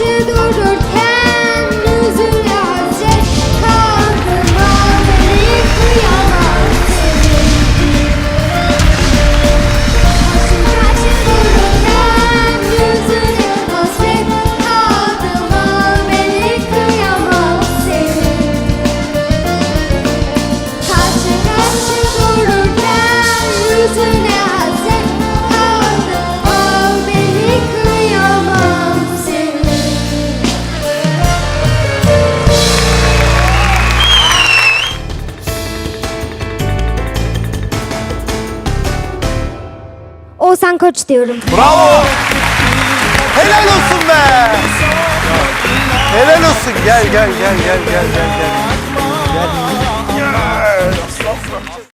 should Hasan Koç diyorum. Bravo. Helal olsun be. Helal olsun. Gel gel gel gel gel gel gel. Gel.